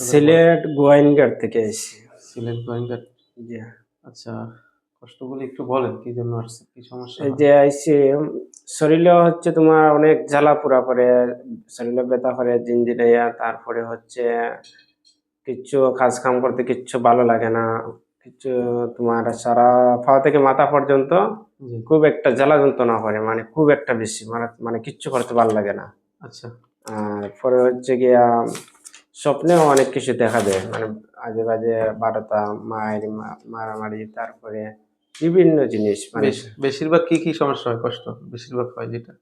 সিলেট গোয়াইনঘাট থেকে এসেছি সিলেট গোয়েঙ্গাট জি। আচ্ছা কষ্টগুলো একটু বলেন কি জন্য আসছে কি সমস্যা এই যে আইসি শরীরে হচ্ছে তোমার অনেক জ্বালা পোড়া করে শরীরে ব্যথা করে জিনজিনাইয়া তারপরে হচ্ছে কিচ্ছু কাজ কাম করতে কিচ্ছু ভালো লাগে না কিচ্ছু তোমার সারা পা থেকে মাথা পর্যন্ত খুব একটা জ্বালা যন্ত্রণা করে মানে খুব একটা বেশি মানে মানে কিচ্ছু করতে ভালো লাগে না। আচ্ছা। আর পরে হচ্ছে গিয়া স্বপ্নেও অনেক কিছু দেখা দেয় মানে আজে বাজে বারোটা মায়ের মা- মারামারি তারপরে বিভিন্ন জিনিস মানে বেশিরভাগ কি কি সমস্যা হয়? কষ্ট বেশিরভাগ হয় যেটা?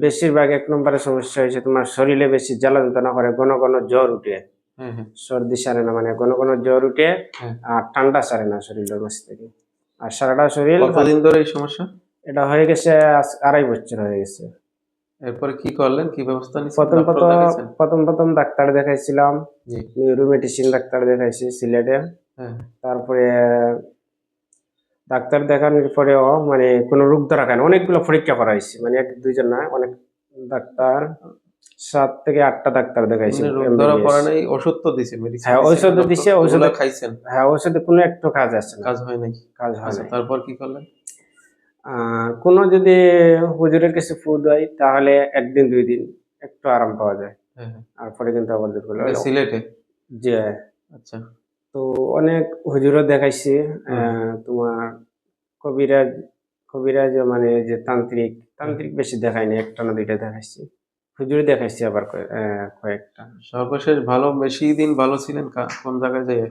বেশিরভাগ এক নম্বরের সমস্যা হয়েছে তোমার শরীরে বেশি জ্বালা যন্ত্রণা করে ঘন ঘন জ্বর উঠে। হ্যাঁ হ্যাঁ। সর্দি সারে না মানে ঘন ঘন জ্বর উঠে হ্যাঁ। আর ঠান্ডা সারে না শরীরের মাঝ থেকে। আর সারাটা শরীর কতদিন ধরে এই সমস্যা? এটা হয়ে গেছে আড়াই বছর হয়ে গেছে। এরপরে কি করলেন? কি ব্যবস্থা প্রথম প্রথম প্রথম প্রথম ডাক্তার দেখাইছিলাম। জি। নিউরো মেডিসিন ডাক্তার দেখাইছি সিলেটে। হ্যাঁ। তারপরে ডাক্তার দেখানোর পরেও মানে কোনো রোগ ধরা খায় অনেকগুলো পরীক্ষা করাইছি। মানে এক দুইজন না অনেক ডাক্তার। সাত থেকে আটটা ডাক্তার দেখাইছি মানে রোগ ধরা পড়া নাই ওষুধ তো দিছে মেডিসিন হ্যাঁ, ঔষধ দিছে, ঔষধে- খাইছেন? হ্যাঁ ওষুধে কোনো একটু কাজ আসছে না। কাজ হয় নাই কাজ হয় আচ্ছা তারপর কি করলেন? কোনো যদি হুজুরের কাছে ফুড হয় তাহলে একদিন দুই দিন একটু আরাম পাওয়া যায়। হ্যাঁ হ্যাঁ। আর পরে কিন্তু আবার হয়। এটা সিলেটে? যে আচ্ছা। তো অনেক হুজুরও দেখাইছি তোমার কবিরাজ কবিরাজ মানে যে তান্ত্রিক তান্ত্রিক বেশি দেখায়নি একটা না দুইটা দেখাইছি। হুজুরে দেখাইছি আবার কয়েকটা। সর্বশেষ ভালো বেশি দিন ভালো ছিলেন কোন জায়গায় যেয়ে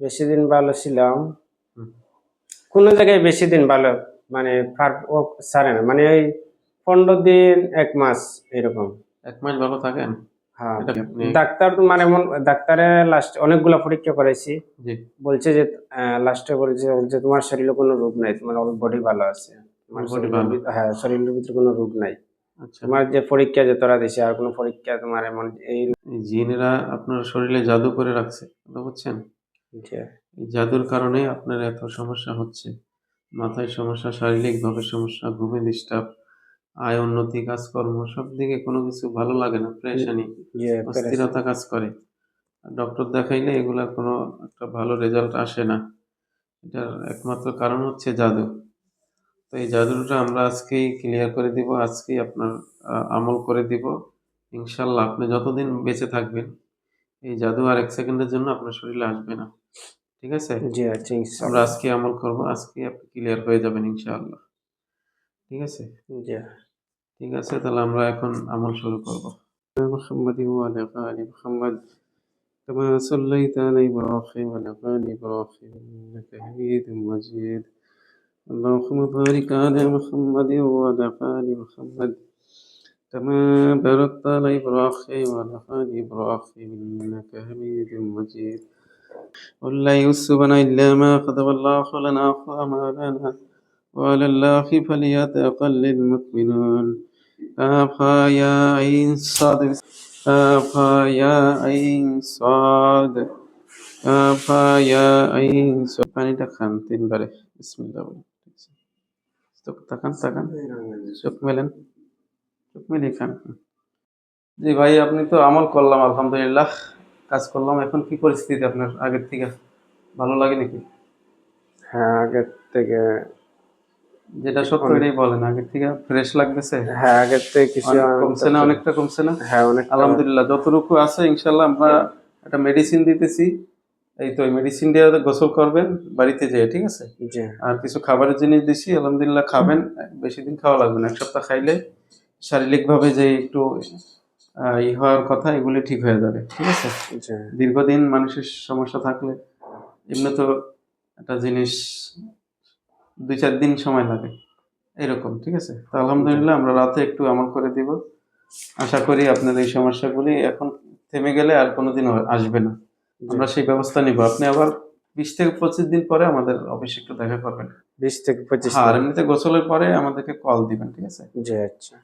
বেশি দিন ভালো ছিলাম। কোনো জায়গায় বেশি দিন ভালো মানে সারে না। মানে ওই পনেরো দিন এক মাস এরকম। এক মাস ভালো থাকেন? হ্যাঁ। ডাক্তার মানে এমন ডাক্তারে লাস্ট অনেকগুলা পরীক্ষা করাইছি। বলছে যে লাস্টে বলছে বলছে তোমার শরীরে কোনো রোগ নাই তোমার বডি ভালো আছে। হ্যাঁ শরীরের ভিতরে কোনো রোগ নাই। আচ্ছা। তোমার যে পরীক্ষা যে তোরা দিছে আর কোনো পরীক্ষা তোমার এমন এই জিনেরা আপনার শরীরে জাদু করে রাখছে বুঝছেন? যে জাদুর কারণে আপনার এত সমস্যা হচ্ছে। মাথায় সমস্যা শারীরিকভাবে সমস্যা ঘুমে ডিস্টার্ব আয় উন্নতি কাজকর্ম সব দিকে কোনো কিছু ভালো লাগে না প্রেশানি অস্থিরতা কাজ করে। ডক্টর দেখাইলে এগুলার কোনো একটা ভালো রেজাল্ট আসে না। এটার একমাত্র কারণ হচ্ছে জাদু। তো এই জাদুটা আমরা আজকেই ক্লিয়ার করে দিব আজকেই আপনার আমল করে দিব। ইনশাল্লাহ আপনি যতদিন বেঁচে থাকবেন এই জাদু আর এক সেকেন্ডের জন্য আপনার শরীরে আসবে না। ঠিক আছে জি আচ্ছা আমরা ইনশাআল্লাহ আজকে আমল করব আজকে আপনি ক্লিয়ার হয়ে যাবেন ইনশাআল্লাহ ঠিক আছে জি ঠিক আছে তাহলে আমরা এখন আমল শুরু করব محمد وعلى آل محمد كما صليت على إبراهيم وعلى آل إبراهيم إنك حميد مجيد اللهم بارك على محمد وعلى آل محمد كما باركت على إبراهيم وعلى آل إبراهيم إنك حميد مجيد قل لا يصبنا إلا ما كتب الله لنا وما لنا وعلى الله فليتقل المؤمنون كافها يا عين صاد كافها يا عين صاد كافها يا عين صاد পানিটা খান তিনবারে বিসমিল্লাহ বলে চোখ তাকান তাকান চোখ মেলেন চোখ মেলে খান জি ভাই আপনি তো আমল করলাম আলহামদুলিল্লাহ কাজ করলাম। এখন কি পরিস্থিতি আপনার? আগের থেকে ভালো লাগে নাকি? হ্যাঁ আগের থেকে যেটা সত্য এটাই বলেন আগের থেকে ফ্রেশ লাগতেছে? হ্যাঁ আগের থেকে কিছু কমছে না অনেকটা কমছে না? হ্যাঁ অনেক আলহামদুলিল্লাহ যতটুকু আছে ইনশাল্লাহ আমরা একটা মেডিসিন দিতেছি। এই তো মেডিসিন দিয়ে গোসল করবেন বাড়িতে যেয়ে ঠিক আছে? জি। আর কিছু খাবারের জিনিস দিছি আলহামদুলিল্লাহ খাবেন বেশি দিন খাওয়া লাগবে না এক সপ্তাহ খাইলে শারীরিকভাবে যে একটু ই হওয়ার কথা এগুলি ঠিক হয়ে যাবে ঠিক আছে? দীর্ঘদিন মানুষের সমস্যা থাকলে এমনি তো একটা জিনিস দুই চার দিন সময় লাগে এরকম ঠিক আছে? তো আলহামদুলিল্লাহ আমরা রাতে একটু আমল করে দিব। আশা করি আপনার এই সমস্যাগুলি এখন থেমে গেলে আর কোনোদিন আসবে না। আমরা সেই ব্যবস্থা নিব। আপনি আবার বিশ থেকে পঁচিশ দিন পরে আমাদের অফিসে একটু দেখা করবেন। বিশ থেকে পঁচিশ হ্যাঁ আর এমনিতে গোসলের পরে আমাদেরকে কল দিবেন ঠিক আছে? জি আচ্ছা।